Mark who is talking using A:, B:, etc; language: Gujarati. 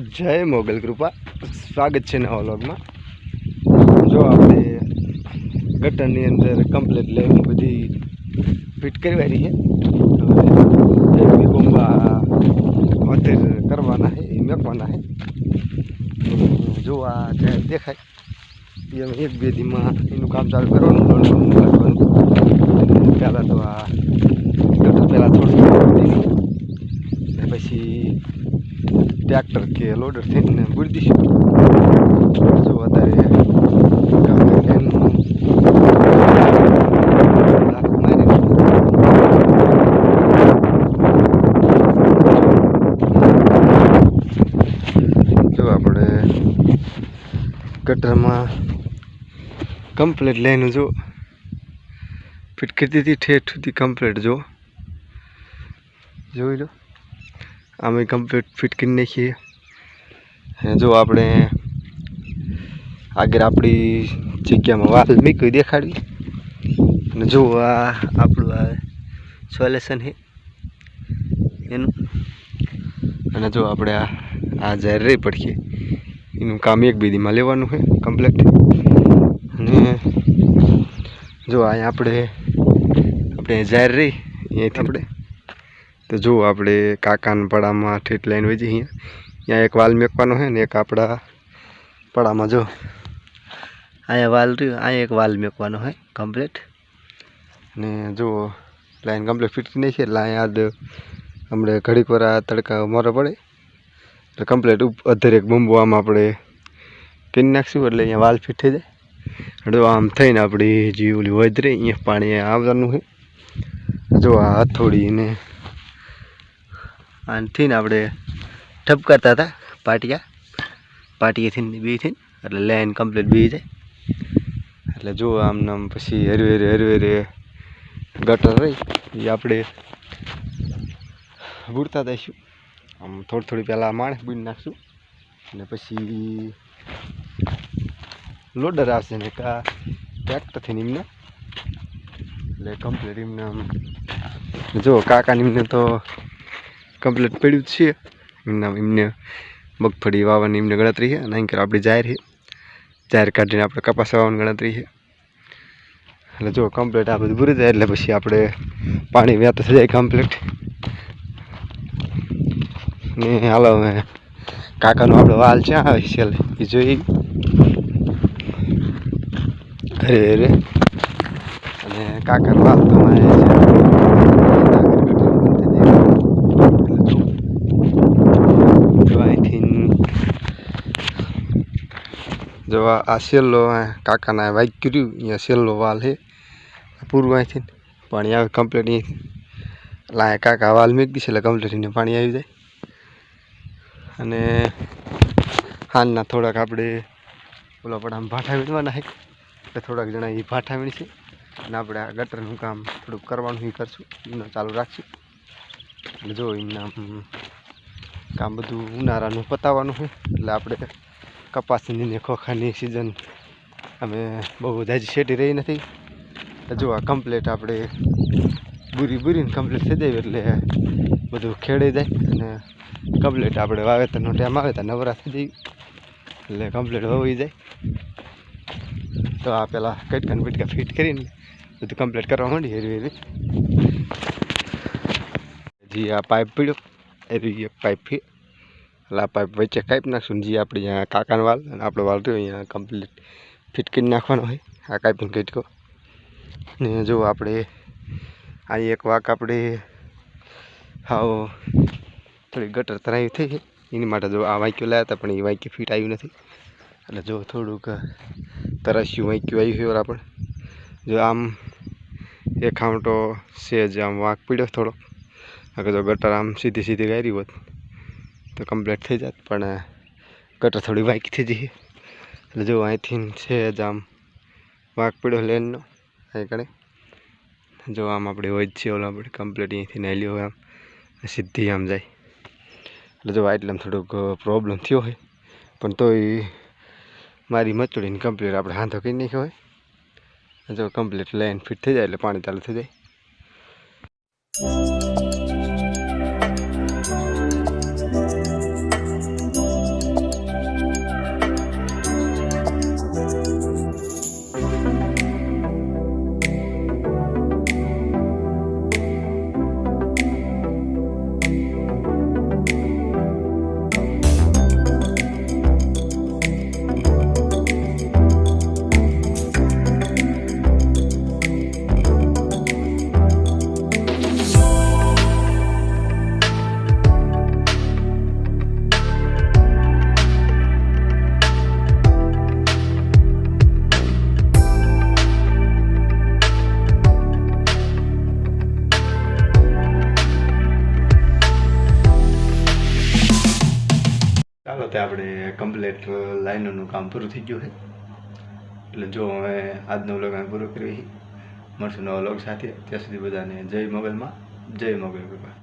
A: જય મોગલ કૃપા. સ્વાગત છે નવા વ્લોગમાં. જો આપણે ગટરની અંદર કમ્પ્લેટ લઈને બધી ફિટ કરવાની છે. એક બી અત્યારે કરવાના છે, એ મેકવાના છે. જો આ દેખાય, એ અમે એક બે દીમાં એનું કામ ચાલુ કરવાનું લોન લોન કરવાનું પહેલાં તો આ ગટર પહેલાં થોડું પછી ટ્રેક્ટર કે લોડર થઈને ભૂલી દઈશું જો વધારે ગટરમાં કમ્પ્લેટ લઈને જો. ફિટ કરી દીધી, ઠેઠ સુધી કમ્પ્લેટ જો. જોઈ લો. અમે કમ્પ્લીટ ફિટ કરી નાખીએ. જો આપણે આગળ આપણી જગ્યામાં વાલ મીકવી દેખાડવી અને જો આ આપણું આ સોલ્યુશન છે. એનું. અને જો આપણે આ આ જાહેર રહી પડખીએ એનું કામ એક બીદીમાં લેવાનું છે કમ્પ્લીટ અને જો અહીંયા આપણે આપણે જાહેર રહી અહીંયાથી આપણે તો જુઓ આપણે કાકાના પડામાં ઠેઠ લાઈન વધી અહીંયા ત્યાં એક વાલ મેકવાનો છે ને એક આપણા પડામાં જો. અહીંયા વાલ રહ્યું, અહીંયા એક વાલ મેકવાનો છે કમ્પ્લીટ ને જુઓ લાઈન કમ્પ્લીટ ફિટ નહીં છે એટલે અહીંયા આપણે ઘડીક વાર આ તડકા મારો પડે. એટલે કમ્પ્લીટ અધર એક બંબુ આમ આપણે કરી નાખશું, એટલે અહીંયા વાલ ફિટ થઈ જાય. જો આમ થઈને આપણી જે ઓલી વધરે, અહીંયા પાણી આવવાનું છે. જો આ હથોડી ને આનથી ને આપણે ઠપકારતા હતા પાટિયા. પાટિયાથી બી થઈને એટલે લાઈન કમ્પ્લીટ બી જાય. એટલે જો આમ નામ પછી હરવેરે હરવેરે ગટર રહી, એ આપણે બુડતા દઈશું આમ થોડી થોડી પહેલાં માણસ બુડી નાખશું. અને પછી લોડર આવશે ને કા ટ્રેક્ટરથી નિમને એટલે કમ્પ્લીટ એમને આમ જો કાકા નિમને તો કમ્પ્લીટ પડ્યું જ છે. એમના એમને મગફળી વાવવાની એમને ગણતરી છે અને અહીં આપણી જાહેર છે. જાહેર કાઢીને આપણે કપાસ વાવવાની ગણતરી છે. એટલે જો કમ્પ્લીટ આ બધું પૂરી જાય એટલે પછી આપણે પાણી વ્યાત થઈ જાય કમ્પ્લીટ. ને હાલો હવે કાકાનો આપણો વાલ ક્યાં આવે છે એ જોઈ. અરે અરે. અને કાકાનો વાલ તો મારે છે જો અહીંથી જો આ છેલ્લો કાકાના વાઈક કર્યું અહીંયા છેલ્લો વાલ છે. પૂરું અહીંથી. પાણી આવે કમ્પ્લેટ અહીં એટલે અહીંયા કાકા વાલ મેક દીશે એટલે કમ્પ્લેટ પાણી આવી જાય. અને હાલના થોડાક આપણે ઓલા પડામાં ભાઠા વીણવાના છે. એટલે થોડાક જણા એ ભાઠા વીણશે અને આપણે આ ગટરનું કામ થોડુંક કરવાનું એ કરશું. એમને ચાલુ રાખશું. એટલે જો એમના કામ બધું ઉનાળાનું પતાવવાનું છે. એટલે આપણે કપાસની ને ખોખાની સિઝન અમે બહુ જાજી શેટી રહી નથી. હજુ આ કમ્પ્લેટ આપણે બુરી બુરીને કમ્પ્લીટ થઈ જાય એટલે બધું ખેડાઈ જાય અને કમ્પ્લીટ આપણે વાવેતરનો ટાઈમ આવે તો નવરા થઈ જાય. એટલે કમ્પ્લીટ હોવી જાય. તો આ પહેલાં કટકાને બીટકા ફિટ કરીને બધું કમ્પ્લીટ કરવા માંડી હેરવી હેરી. હજી આ પાઇપ પીડ્યો એવી પાઇપ છે એટલે આ વચ્ચે કાપી નાખશું જે આપણે અહીંયા કાકાનો વાલ અને આપણો વાલ રહ્યો અહીંયા કમ્પ્લીટ ફિટ કરી નાખવાનો હોય. આ કાપીને કટકો ને જો આપણે આ એક વાક આપણે હાવ થોડી ગટર તરાવી થઈ એની માટે જો આ વાંક્યું લાવ્યા હતા, પણ એ વાંક્યું ફિટ આવ્યું નથી. એટલે જો થોડુંક તરાસ્યું વાંક્યું આવ્યું હોય આપણે જો આમ એક આમટો સેજ આમ વાંક પીડ્યો થોડો અગર જો ગટર આમ સીધી સીધી ગાયરી હોત. તો કમ્પ્લીટ થઈ જાત, પણ ગટર થોડી વાંકી થઈ જઈ એટલે જો અહીંથી સેજ આમ વાંક પીડ્યો લેનનો અહીં કણે. જો આમ આપણે હોય જ છે, ઓલા આપણે કમ્પ્લીટ અહીંથી નાલ્યો હોય આમ સીધી આમ જાય. એટલે જો એટલે આમ થોડુંક પ્રોબ્લેમ થયો હોય, પણ તોય મારી મચડીને કમ્પ્લીટ આપણે હાથો કરી નાખ્યો હોય. જો કમ્પ્લીટ લાઈન ફિટ થઈ જાય એટલે પાણી ચાલુ થઈ જાય. આપણે કમ્પ્લેટ લાઈનોનું કામ પૂરું થઈ ગયું છે. એટલે જો હવે આજનો વ્લોગ અમે પૂરો કરીએ મળશું નવા વ્લોગ સાથે. ત્યાં સુધી બધાને જય મોગલમાં, જય મોગલ બાબા